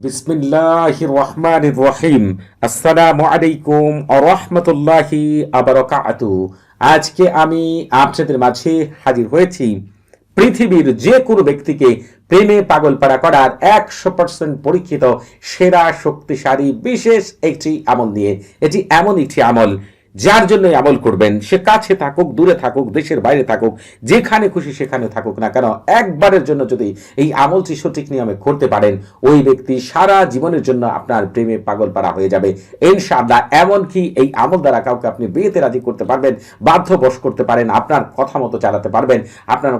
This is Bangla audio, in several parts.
বিসমিল্লাহ রহমান রহিম। আসসালামু আলাইকুম রহমতুল্লাহি আবরকাতু আজকে আমি আপনাদের মাঝে হাজির হয়েছি পৃথিবীর যে কোনো ব্যক্তিকে প্রেমে পাগল পাড়া করার একশো পার্সেন্ট পরীক্ষিত, সেরা, শক্তিশালী, বিশেষ একটি আমল নিয়ে। এটি এমন একটি আমল যার জন্য আমল করবেন, সে কাছে থাকুক, দূরে থাকুক, দেশের বাইরে থাকুক, যেখানে খুশি সেখানে থাকুক না কেন, একবারের জন্য যদি এই আমলটি সঠিক নিয়মে করতে পারেন, ওই ব্যক্তি সারা জীবনের জন্য আপনার প্রেমে পাগল পাড়া হয়ে যাবে। ইনশাআল্লাহ, এমনকি এই আমল দ্বারা কাউকে আপনি বিয়েতে রাজি করতে পারবেন, বাধ্য বশ করতে পারেন, আপনার কথা মতো চালাতে পারবেন, আপনার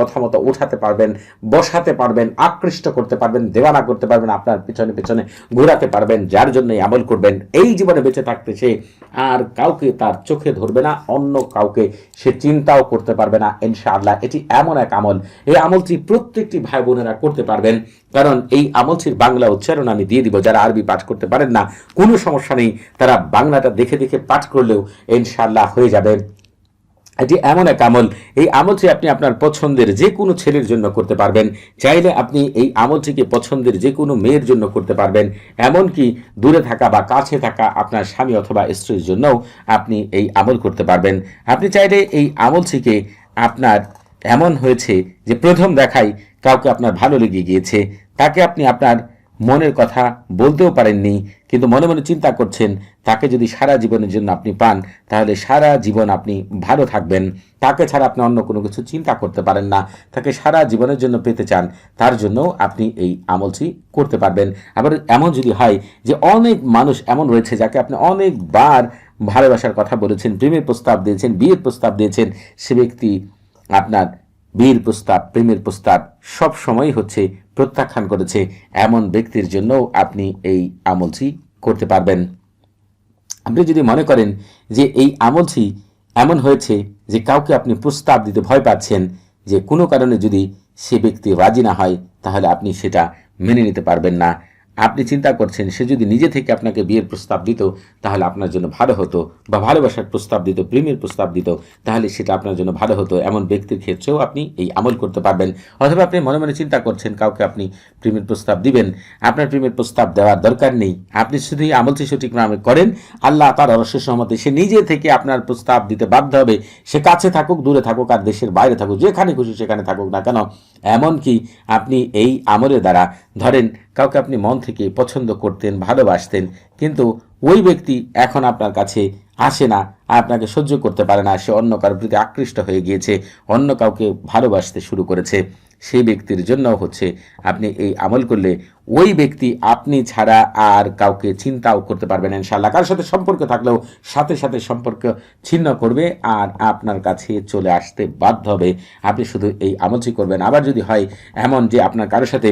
কথা মতো উঠাতে পারবেন, বসাতে পারবেন, আকৃষ্ট করতে পারবেন, দেওয়ানা করতে পারবেন, আপনার পিছনে পিছনে ঘোরাতে পারবেন, যার জন্য আমল করবেন, এই জীবনে বেঁচে থাকতে সে আর কাউকে তার চোখে ধরবে না, অন্য কাউকে সে চিন্তাও করতে পারবে না, ইনশাআল্লাহ। এটি এমন এক আমল। এই আমলটি প্রত্যেকটি ভাই বোনেরা করতে পারবেন। কারণ এই আমলটির বাংলা উচ্চারণ আমি দিয়ে দিব। যারা আরবি পাঠ করতে পারেন না, কোনো সমস্যা নেই। তারা বাংলাটা দেখে দেখে পাঠ করলেও ইনশাআল্লাহ হয়ে যাবে। এটি এমন এক আমল, এই আমলটি আপনি আপনার পছন্দের যে কোনো ছেলের জন্য করতে পারবেন। চাইলে আপনি এই আমলটিকে পছন্দের যে কোনো মেয়ের জন্য করতে পারবেন। এমনকি দূরে থাকা বা কাছে থাকা আপনার স্বামী অথবা স্ত্রীর জন্যও আপনি এই আমল করতে পারবেন। আপনি চাইলে এই আমলটিকে আপনার, এমন হয়েছে যে প্রথম দেখাই কাউকে আপনার ভালো লেগে গিয়েছে, তাকে আপনি আপনার মনের কথা বলতেও পারেননি, কিন্তু মনে মনে চিন্তা করছেন, তাকে যদি সারা জীবনের জন্য আপনি পান, তাহলে সারা জীবন আপনি ভালো থাকবেন। তাকে ছাড়া আপনি অন্য কোনো কিছু চিন্তা করতে পারেন না। তাকে সারা জীবনের জন্য পেতে চান, তার জন্য আপনি এই আমলটি করতে পারবেন। আবার এমন যদি হয় যে অনেক মানুষ এমন রয়েছে যাকে আপনি অনেকবার ভালোবাসার কথা বলেছেন, প্রেমের প্রস্তাব দিয়েছেন, বিয়ের প্রস্তাব দিয়েছেন, সে ব্যক্তি আপনার বীর প্রস্তাব, প্রেমের প্রস্তাব সব সময় হচ্ছে প্রত্যাখ্যান করেছে। এমন ব্যক্তির জন্যও আপনি এই আমলটি করতে পারবেন। আপনি যদি মনে করেন যে এই আমলটি এমন হয়েছে যে কাউকে আপনি প্রস্তাব দিতে ভয় পাচ্ছেন, যে কোনো কারণে যদি সে ব্যক্তি রাজি না হয়, তাহলে আপনি সেটা মেনে নিতে পারবেন না। আপনি চিন্তা করছেন, সে যদি নিজে থেকে আপনাকে বিয়ের প্রস্তাব দিত, তাহলে আপনার জন্য ভালো হতো বা ভালোবাসার প্রস্তাব দিত, প্রেমের প্রস্তাব দিত, তাহলে সেটা আপনার জন্য ভালো হতো। এমন ব্যক্তির ক্ষেত্রেও আপনি এই আমল করতে পারবেন। অথবা আপনি মনে মনে চিন্তা করছেন, কাউকে আপনি প্রেমের প্রস্তাব দিবেন। আপনার প্রেমের প্রস্তাব দেওয়ার দরকার নেই। আপনি শুধু এই আমলটি সঠিক নামে করেন। আল্লাহ তার অবশ্য সহমতে সে নিজে থেকে আপনার প্রস্তাব দিতে বাধ্য হবে। সে কাছে থাকুক, দূরে থাকুক আর দেশের বাইরে থাকুক, যেখানে খুশি সেখানে থাকুক না কেন। এমনকি আপনি এই আমলের দ্বারা ধরেন কাউকে আপনি মন থেকে পছন্দ করতেন, ভালোবাসতেন, কিন্তু ওই ব্যক্তি এখন আপনার কাছে আসে না, আর আপনাকে সহ্য করতে পারে না। সে অন্য কারোর প্রতি আকৃষ্ট হয়ে গিয়েছে, অন্য কাউকে ভালোবাসতে শুরু করেছে। সেই ব্যক্তির জন্য হচ্ছে আপনি এই আমল করলে ওই ব্যক্তি আপনি ছাড়া আর কাউকে চিন্তাও করতে পারবেন ইনশাল্লাহ কারোর সাথে সম্পর্ক থাকলেও সাথে সাথে সম্পর্ক ছিন্ন করবে আর আপনার কাছে চলে আসতে বাধ্য হবে। আপনি শুধু এই আমলটি করবেন। আবার যদি হয় এমন যে আপনার কারোর সাথে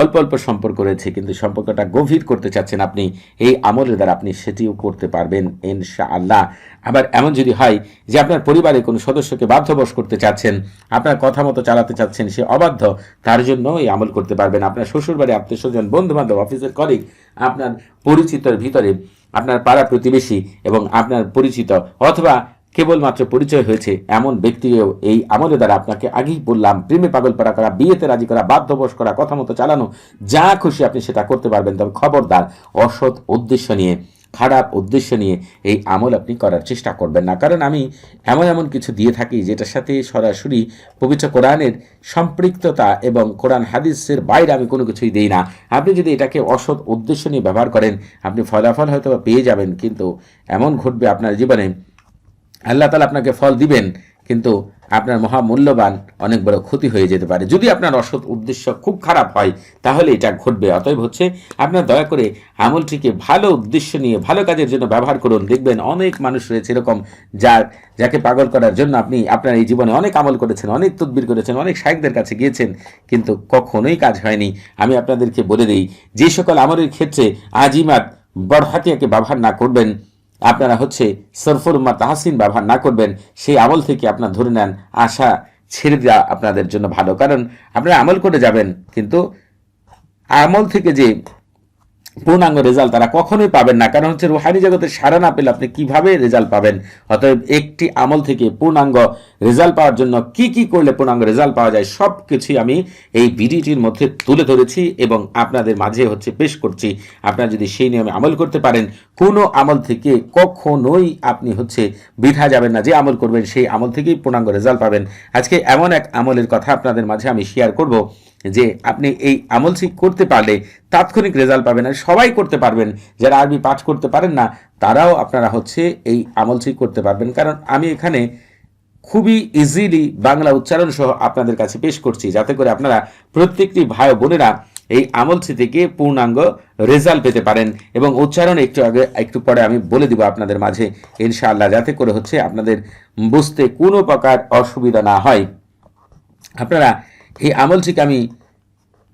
অল্প অল্প সম্পর্ক রয়েছে কিন্তু সম্পর্কটা গভীর করতে চাচ্ছেন আপনি, এই আমলের দ্বারা আপনি সেটিও করতে পারবেন ইনশাআল্লাহ। আবার এমন যদি হয় যে আপনার পরিবারের কোনো সদস্যকে বাধ্যবশ করতে চাচ্ছেন, আপনার কথা মতো চালাতে চাচ্ছেন, সে অবাধ্য তার জন্য এই আমল করতে পারবেন। আপনার শ্বশুরবাড়ি আত্মীয় স্বজন বন্ধু বান্ধব অফিসের কলিগ আপনার পরিচিতর ভিতরে, আপনার পাড়া প্রতিবেশী এবং আপনার পরিচিত অথবা কেবলমাত্র পরিচয় হয়েছে এমন ব্যক্তিও এই আমলের দ্বারা আপনাকে আগেই বললাম, প্রেমে পাগল পাড়া করা, বিয়েতে রাজি করা, বাধ্যবশ করা, কথা মতো চালানো, যা খুশি আপনি সেটা করতে পারবেন। তবে খবরদার, অসৎ উদ্দেশ্য নিয়ে খারাপ উদ্দেশ্য নিয়ে এই আমল আপনি করার চেষ্টা করবেন না। কারণ আমি এমন এমন কিছু দিয়ে থাকি যেটার সাথে সরাসরি পবিত্র কোরআনের সম্পৃক্ততা এবং কোরআন হাদিসের বাইরে আমি কোনো কিছুই দিই না। আপনি যদি এটাকে অসৎ উদ্দেশ্য নিয়ে ব্যবহার করেন, আপনি ফলাফল হয়তো পেয়ে যাবেন, কিন্তু এমন ঘটবে আপনার জীবনে। আল্লাহ তালা আপনাকে ফল দিবেন কিন্তু আপনার মহামূল্যবান অনেক বড় ক্ষতি হয়ে যেতে পারে। যদি আপনার অসৎ উদ্দেশ্য খুব খারাপ হয়, তাহলে এটা ঘটবে। অতএব হচ্ছে আপনার দয়া করে আমলটিকে ভালো উদ্দেশ্য নিয়ে, ভালো কাজের জন্য ব্যবহার করুন। দেখবেন অনেক মানুষ রয়েছে এরকম যার যাকে পাগল করার জন্য আপনি আপনার এই জীবনে অনেক আমল করেছেন, অনেক তদবির করেছেন, অনেক শায়কদের কাছে গিয়েছেন, কিন্তু কখনোই কাজ হয়নি। আমি আপনাদেরকে বলে দিই, যে সকল আমলের ক্ষেত্রে আজিমাত বড়হাতিয়াকে ব্যবহার না করবেন আপনারা হচ্ছে সরফর উম্মা তাহাসিন ব্যবহার না করবেন, সেই আমল থেকে আপনার ধরে নেন। আশা ছেড়ে দেওয়া আপনাদের জন্য ভালো। কারণ আপনারা আমল করে যাবেন, কিন্তু আমল থেকে যে পূর্ণাঙ্গ রেজাল্ট তারা কখনোই পাবেন না। কারণ হচ্ছে রুহানি জগতের সারা না পেলে আপনি কীভাবে রেজাল্ট পাবেন? অতএব একটি আমল থেকে পূর্ণাঙ্গ রেজাল্ট পাওয়ার জন্য কি কি করলে পূর্ণাঙ্গ রেজাল্ট পাওয়া যায় সব কিছুই আমি এই ভিডিওটির মধ্যে তুলে ধরেছি এবং আপনাদের মাঝে হচ্ছে পেশ করছি। আপনারা যদি সেই নিয়মে আমল করতে পারেন, কোনো আমল থেকে কখনোই আপনি হচ্ছে বৃথা যাবেন না। যে আমল করবেন, সেই আমল থেকেই পূর্ণাঙ্গ রেজাল্ট পাবেন। আজকে এমন এক আমলের কথা আপনাদের মাঝে আমি শেয়ার করব। যে আপনি এই আমল ঠিক করতে পারলে তাৎক্ষণিক রেজাল্ট পাবেন আর সবাই করতে পারবেন, যারা আরবি পাঠ করতে পারেন না, তারাও আপনারা হচ্ছে এই আমল ঠিক করতে পারবেন। কারণ আমি এখানে খুবই ইজিলি বাংলা উচ্চারণ সহ আপনাদের কাছে পেশ করছি, যাতে করে আপনারা প্রত্যেকটি ভাই বোনেরা এই আমলটি থেকে পূর্ণাঙ্গ রেজাল্ট পেতে পারেন এবং উচ্চারণ একটু আগে, একটু পরে আমি বলে দিব আপনাদের মাঝে, ইনশাআল্লাহ, যাতে করে হচ্ছে আপনাদের বুঝতে কোনো প্রকার অসুবিধা না হয়। আপনারা এই আমলটিকে আমি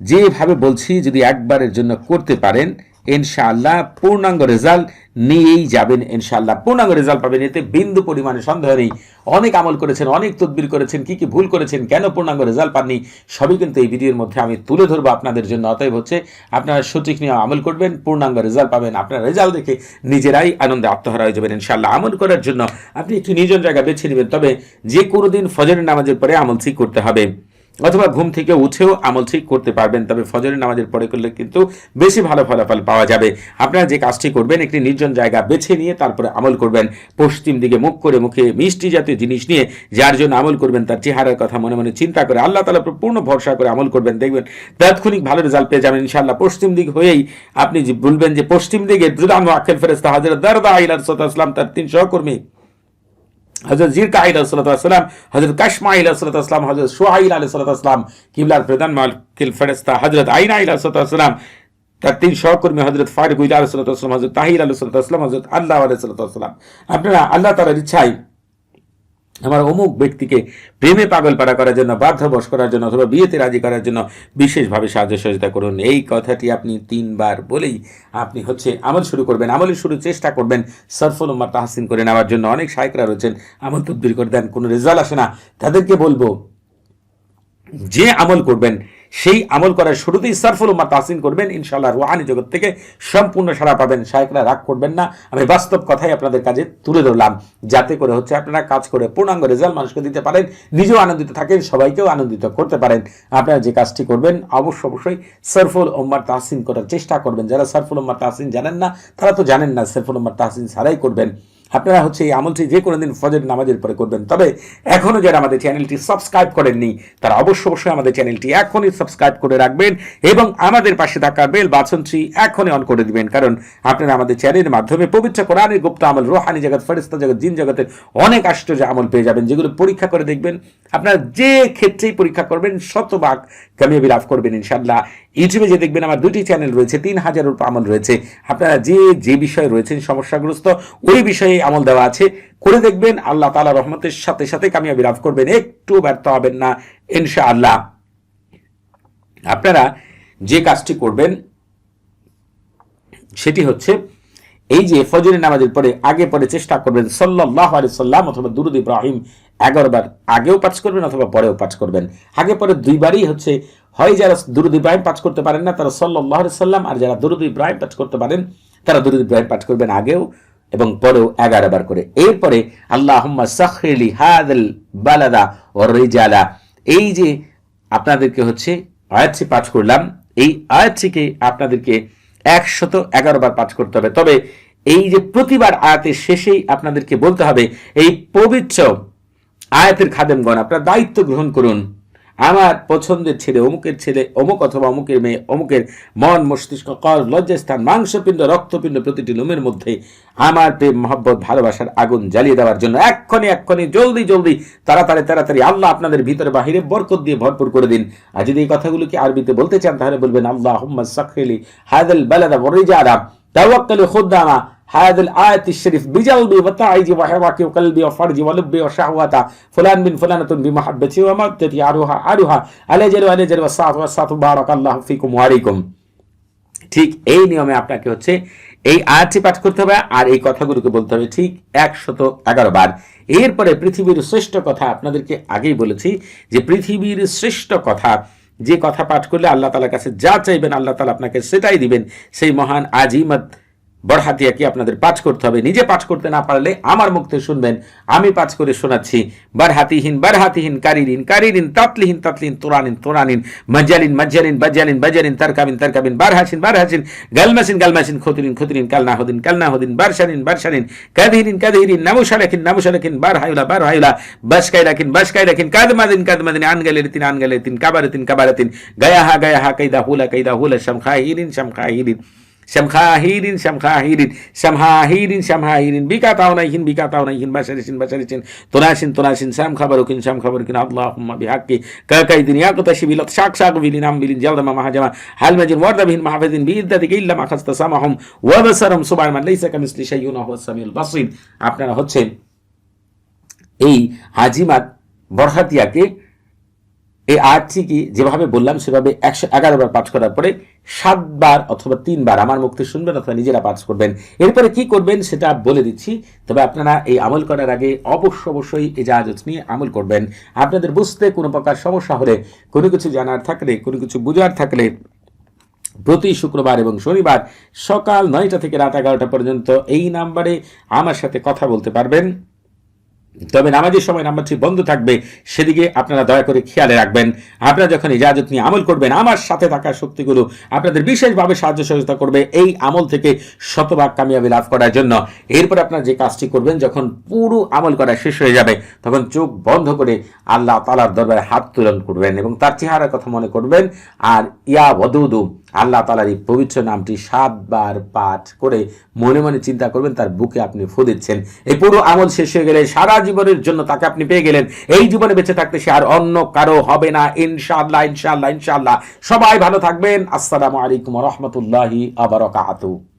যেভাবে বলছি, যদি একবারের জন্য করতে পারেন, ইনশাআল্লাহ পূর্ণাঙ্গ রেজাল্ট নিয়েই যাবেন, ইনশাআল্লাহ পূর্ণাঙ্গ রেজাল্ট পাবেন। এতে বিন্দু পরিমাণে সন্দেহ নেই। অনেক আমল করেছেন, অনেক তদবির করেছেন, কি কি ভুল করেছেন, কেন পূর্ণাঙ্গ রেজাল্ট পাননি, সবই কিন্তু এই ভিডিওর মধ্যে আমি তুলে ধরবো আপনাদের জন্য। অতএব হচ্ছে, আপনারা সঠিক নিয়ে আমল করবেন, পূর্ণাঙ্গ রেজাল্ট পাবেন, আপনার রেজাল্ট দেখে নিজেরাই আনন্দে আত্মহারা হয়ে যাবেন, ইনশাআল্লাহ। আমল করার জন্য আপনি একটি নিজন জায়গা বেছে নেবেন, তবে যে কোনো দিন ফজরের নামাজের পরে আমল ঠিক করতে হবে। অথবা ঘুম থেকে উঠেও আমল ঠিক করতে পারবেন, তবে ফজরের নামাজের পরে করলে কিন্তু বেশি ভালো ফলাফল পাওয়া যাবে। আপনারা যে কাজটি করবেন, একটি নির্জন জায়গা বেছে নিয়ে তারপরে আমল করবেন। পশ্চিম দিকে মুখ করে মুখে মিষ্টি জাতীয় জিনিস নিয়ে যার জন্য আমল করবেন, তার চেহারার কথা মনে মনে চিন্তা করে আল্লাহ তালা পূর্ণ ভরসা করে আমল করবেন। দেখবেন তাৎক্ষণিক ভালো রেজাল্ট পেয়ে যাবেন ইনশাল্লাহ পশ্চিম দিক হয়েই আপনি বলবেন যে পশ্চিম দিকে জুদান আখেল ফেরেস্তা হাজার দারদা আইলার সতাসলাম তার তিন সহকর্মী হজরত জিরকা আইল সালাম হজরত কাশমা আইল সালাম হজরত সোহাইল আলী সালাম, কিবলার প্রধান মালিল ফেরেস্তা হজরত আইন আইল সালাম, তার তিন সহকর্মী হজরত ফারুক আলহ সালাম হজরত তাহির আলহ সালাম হজরত আল্লাহ আলহ সালাম। আপনারা আল্লাহ তালার ইচ্ছায় আমার অমুক ব্যক্তিকে প্রেমে পাগল পাড়া করার জন্য বাধ্যবশ করার জন্য অথবা বিয়েতে রাজি করার জন্য বিশেষভাবে সাহায্য সহযোগিতা করুন। এই কথাটি আপনি তিনবার বলেই আপনি হচ্ছে আমল শুরু করবেন। আমলের শুরু চেষ্টা করবেন। সরফল উম্মার তাহসিন করে নেওয়ার জন্য অনেক সায়করা রয়েছেন। আমল তদ্বির করে দেন, কোনো রেজাল্ট আসে না। তাদেরকে বলব, যে আমল করবেন সেই আমল করার শুরুতেই সারফুল উম্মা তাহসিন করবেন। ইনশাল্লাহ রুহানি জগৎ থেকে সম্পূর্ণ সারা পাবেন শায়করা রাগ করবেন না। আমি বাস্তব কথাই আপনাদের কাজে তুলে ধরলাম। যাতে করে হচ্ছে আপনারা কাজ করে পূর্ণাঙ্গ রেজাল্ট মানুষকে দিতে পারেন, নিজেও আনন্দিত থাকেন, সবাইকেও আনন্দিত করতে পারেন। আপনারা যে কাজটি করবেন, অবশ্য অবশ্যই সরফুল উম্মার তাহসিন করার চেষ্টা করবেন। যারা সরফুল উম্মার তাহসিন জানেন না, তারা তো জানেন না সরফুল উম্মার তাহসিন ছাড়াই করবেন। আপনারা হচ্ছে এই আমলটি যে কোনো দিন ফজর নামাজের পরে করবেন। তবে এখনও যারা আমাদের চ্যানেলটি সাবস্ক্রাইব করেননি, তারা অবশ্য অবশ্যই আমাদের চ্যানেলটি এখনই সাবস্ক্রাইব করে রাখবেন এবং আমাদের পাশে থাকা বেল বাছনটি এখনই অন করে দিবেন, কারণ আপনারা আমাদের চ্যানেলের মাধ্যমে পবিত্র কোরআনের গুপ্ত আমল, রোহানি জগৎ ফেরিস্তা জগৎ, জিন জগতের অনেক আশ্চর্য আমল পেয়ে যাবেন, যেগুলো পরীক্ষা করে দেখবেন। আপনারা যে ক্ষেত্রেই পরীক্ষা করবেন, শতভাগ কামিয়াবি লাভ করবেন ইনশাল্লাহ ইউটিউবে যে দেখবেন আমার দুটি চ্যানেল রয়েছে, তিন হাজারের উপর আমল রয়েছে। আপনারা যে যে বিষয়ে রয়েছেন সমস্যাগ্রস্ত, ওই বিষয়ে আমল দেওয়া আছে। করে দেখবেন, আল্লাহ তালা রহমতের সাথে সাথে কামিয়াবি লাভ করবেন। একটু ব্যর্থ হবেন না ইনশা আল্লাহ আপনারা যে কাজটি করবেন, সেটি হচ্ছে, এই যে ফজরের নামাজের পরে, আগে পরে চেষ্টা করবেন সাল্লাহ আলি সাল্লাম অথবা দুরুদ ইব্রাহিম এগারোবার আগেও পাঠ করবেন অথবা পরেও পাঠ করবেন। আগে পরে দুইবারই হচ্ছে হয় যারা দুরুদ ইব্রাহিম পাঠ করতে পারেন না, তারা সাল্লাহ সাল্লাম আর যারা দুরুদ ইব্রাহিম পাঠ করতে পারেন, তারা দুরুদ ইব্রাহিম পাঠ করবেন আগেও এবং পরেও এগারো বার করে। এরপরে আল্লাহ সাখলি হাদল বালাদা ও রেজালা। এই যে আপনাদেরকে হচ্ছে আয়াতটি পাঠ করলাম, এই আয়াতটিকে আপনাদেরকে একশত এগারো বার পাঠ করতে হবে। তবে এই যে প্রতিবার আয়াতের শেষেই আপনাদেরকে বলতে হবে, এই পবিত্র আয়াতের খাদেমগণ, আপনার দায়িত্ব গ্রহণ করুন। আমার পছন্দের ছেলে, অমুকের ছেলে, অমুক অথবা অমুকের মেয়ে, অমুকের মন, মস্তিষ্ক, কর, লজ্জাস্থান, মাংসপিণ্ড, রক্তপিণ্ড প্রতিটি লোমের মধ্যে আমার প্রেম, মহব্বত, ভালোবাসার আগুন জ্বালিয়ে দেওয়ার জন্য এক্ষণে এক্ষণে জলদি জলদি, তাড়াতাড়ি তাড়াতাড়ি আল্লাহ আপনাদের ভিতরে বাহিরে বরকত দিয়ে ভরপুর করে দিন। আর যদি এই কথাগুলোকে আরবিতে বলতে চান, তাহলে বলবেন আল্লাহ সাকলি হায়দুল বালাদা বরিজারা তাওয়াক্কালু খুদ্দামা هذا الآية الشريف بجلبي وتعيجي وحراكي وقلبي وفرجي ولبي وشهوتا فلان من فلانة بمحبتي ومدتي عروها عروها على جل وعلى جل والساعة والساعة بارك الله فيكم وعليكم ঠিক এই নিয়মে আপনাকে হচ্ছে এই আয়াতটি পাঠ করতে হবে আর এই কথাগুলোকে বলতে হবে ঠিক একশত এগারো বার এরপরে পৃথিবীর শ্রেষ্ঠ কথা আপনাদেরকে আগেই বলেছি যে পৃথিবীর শ্রেষ্ঠ কথা যে কথা পাঠ করলে আল্লাহ তালার কাছে যা চাইবেন আল্লাহ তালা আপনাকে সেটাই দিবেন সেই মহান আজিমত বড়হাতিয়াকে আপনাদের পাঠ করতে হবে? নিজে পাঠ করতে না পারলে আমার মুখ থেকে শুনবেন। আমি পাঠ করে শোনাচ্ছি। বারহাতিহীন বারহাতিহীন কারিরিন কারিরিন, তাতলিহীন তাতলিন তোরানিন তোরানিন, মজ্জালিন মজ্জালিন, বাজ্জালিন বাজ্জালিন, তারকাবিন তারকাবিন, বারহাসিন বারহাসিন, গালমাসিন গালমাসিন, খতুরিন খতুরিন কালনাহদিন কালনাহদিন বারশানিন বারশানিন কাদহিরিন কাদহিরিন বারহায়ুলা বারহায়ুলা বাসকাই রাখিন বাসকাই রাখিন কাদমাদিন কাদমাদিন, আনগালেরিতিন আনগালেরিতিন, কাবারাতিন কাবারাতিন, গায়াহা গায়াহা কাইদা হুলা কাইদা হুলা শামখাহিরিন শামখাহিরিন Shamkhahirin, Shamkhahirin, Shamhahirin, Shamhahirin, Bikataunahin, Bikataunahin, Basarisin, Basarisin, Tunasin, Tunasin, Sam Khabarukin, Sam Khabarukin, Allahumma bihaqi, Kakaidin, Yakutashi, Bilat, Shak Shak, Vilin, Ambilin, Jaldama, Mahajama, Halmajin, Wardabin, Mahafidin, Bidadik, Illa, Makhasta, Samahum, Wabasaram, Subhanahu, Laysa Kamisli, Shayuna, Samil, Basir, আপনারা হচ্ছেন এই হাজিমাত বরহাতিয়াকে এই আয়াতটি কি যেভাবে বললাম, সেভাবে একশো এগারো বার পাঠ করার পরে সাতবার অথবা তিনবার আমার মুক্তি শুনবেন অথবা নিজেরা পাঠ করবেন। এরপরে কি করবেন সেটা বলে দিচ্ছি। তবে আপনারা এই আমল করার আগে অবশ্য অবশ্যই এই জাহাজ নিয়ে আমল করবেন। আপনাদের বুঝতে কোনো প্রকার সমস্যা হলে, কোনো কিছু জানার থাকলে, কোনো কিছু বুঝার থাকলে প্রতি শুক্রবার এবং শনিবার সকাল নয়টা থেকে রাত এগারোটা পর্যন্ত এই নাম্বারে আমার সাথে কথা বলতে পারবেন। তবে নামাজের সময় নাম্বারটি বন্ধ থাকবে, সেদিকে আপনারা দয়া করে খেয়ালে রাখবেন। আপনারা যখন ইজাজত নিয়ে আমল করবেন, আমার সাথে থাকা শক্তিগুলো আপনাদের বিশেষভাবে সাহায্য সহযোগিতা করবে এই আমল থেকে শতভাগ কামিয়াবি লাভ করার জন্য। এরপর আপনারা যে কাজটি করবেন, যখন পুরো আমল করা শেষ হয়ে যাবে, তখন চোখ বন্ধ করে আল্লাহ তালার দরবারে হাত তুলন করবেন এবং তার চেহারার কথা মনে করবেন, আর ইয়া বদুদু আল্লাহ তালার এই পবিত্র নামটি সাতবার পাঠ করে মনে মনে চিন্তা করবেন, তার বুকে আপনি ফু দিচ্ছেন। এই পুরো আমল শেষ হয়ে গেলে সারা জীবনের জন্য তাকে আপনি পেয়ে গেলেন। এই জীবনে বেঁচে থাকতে সে আর অন্য কারও হবে না। ইনশাল্লাহ ইনশাল্লাহ ইনশাআল্লাহ। সবাই ভালো থাকবেন। আসসালামু আলাইকুম রহমতুল্লাহি আবরকাতু